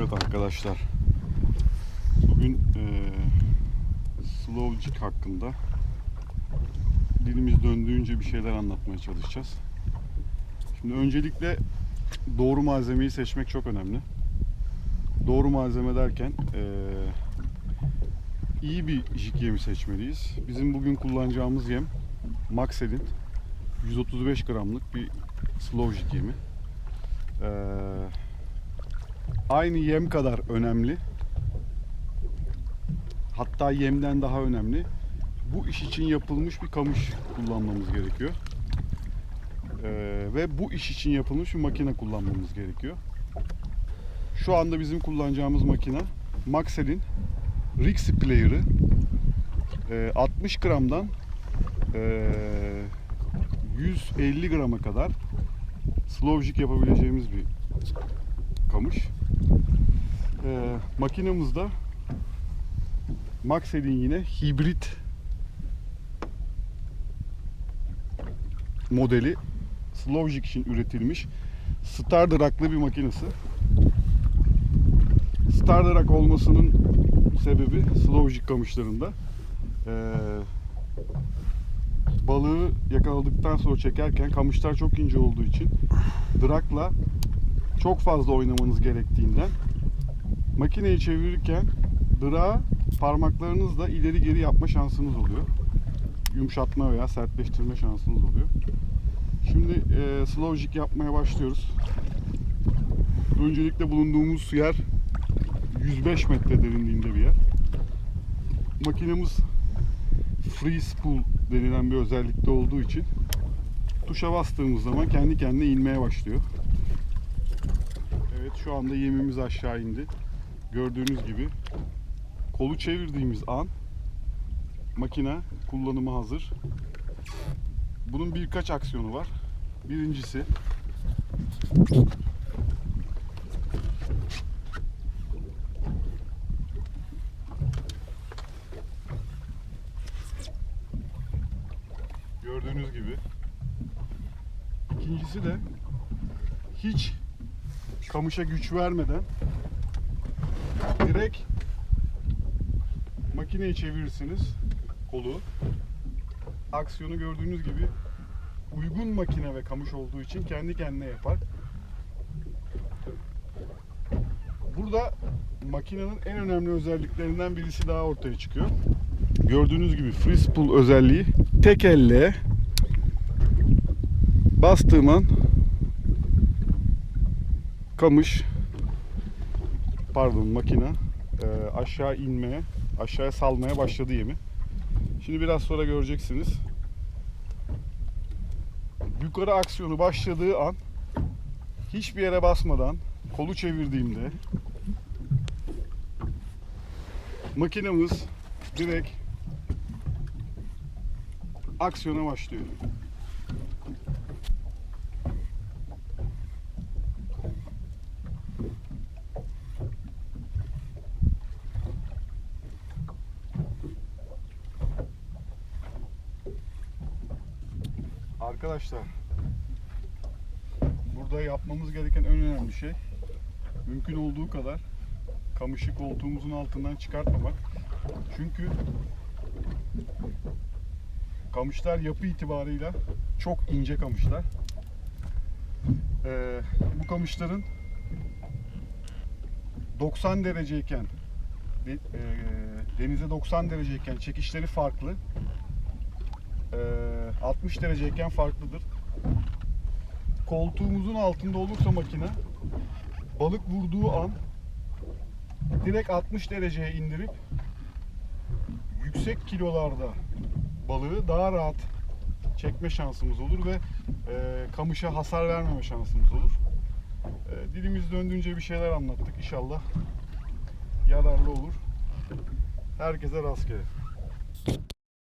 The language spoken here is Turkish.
arkadaşlar. Bugün eee slow jig hakkında dilimiz döndüğünce bir şeyler anlatmaya çalışacağız. Şimdi öncelikle doğru malzemeyi seçmek çok önemli. Doğru malzeme derken eee, iyi bir jig yemi seçmeliyiz. Bizim bugün kullanacağımız yem Maxel'in 135 gramlık bir slow jig yemi. Eee aynı yem kadar önemli. Hatta yemden daha önemli. Bu iş için yapılmış bir kamış kullanmamız gerekiyor. Ee, ve bu iş için yapılmış bir makine kullanmamız gerekiyor. Şu anda bizim kullanacağımız makine Maxell'in Rixi Player'ı. Ee, 60 gramdan ee, 150 grama kadar slow jig yapabileceğimiz bir kamış. Ee, makinemizde Maxell'in yine hibrit modeli Slovjik için üretilmiş Starderak'lı bir makinesi. Starderak olmasının sebebi Slovjik kamışlarında ee, balığı yakaladıktan sonra çekerken kamışlar çok ince olduğu için drakla çok fazla oynamanız gerektiğinden makineyi çevirirken dırağı parmaklarınızla ileri geri yapma şansınız oluyor. Yumuşatma veya sertleştirme şansınız oluyor. Şimdi e, slow jig yapmaya başlıyoruz. Öncelikle bulunduğumuz yer 105 metre derinliğinde bir yer. Makinemiz freeze pull denilen bir özellikte olduğu için tuşa bastığımız zaman kendi kendine inmeye başlıyor. Evet şu anda yemimiz aşağı indi. Gördüğünüz gibi kolu çevirdiğimiz an makine kullanıma hazır. Bunun birkaç aksiyonu var. Birincisi gördüğünüz gibi. İkincisi de hiç kamışa güç vermeden direkt makineyi çevirirsiniz kolu. Aksiyonu gördüğünüz gibi uygun makine ve kamış olduğu için kendi kendine yapar. Burada makinenin en önemli özelliklerinden birisi daha ortaya çıkıyor. Gördüğünüz gibi freeze pull özelliği tek elle bastığım an kamış pardon makine e, aşağı inmeye aşağıya salmaya başladı yemi. Şimdi biraz sonra göreceksiniz. Yukarı aksiyonu başladığı an hiçbir yere basmadan kolu çevirdiğimde makinemiz direkt aksiyona başlıyor. Arkadaşlar burada yapmamız gereken en önemli şey mümkün olduğu kadar kamışı koltuğumuzun altından çıkartmamak. Çünkü kamışlar yapı itibarıyla çok ince kamışlar. Ee, bu kamışların 90 dereceyken de- e, denize 90 dereceyken çekişleri farklı. Ee, 60 dereceyken farklıdır. Koltuğumuzun altında olursa makine balık vurduğu an direkt 60 dereceye indirip yüksek kilolarda balığı daha rahat çekme şansımız olur ve e, kamışa hasar vermeme şansımız olur. E, dilimiz döndüğünce bir şeyler anlattık. İnşallah yararlı olur. Herkese rastgele.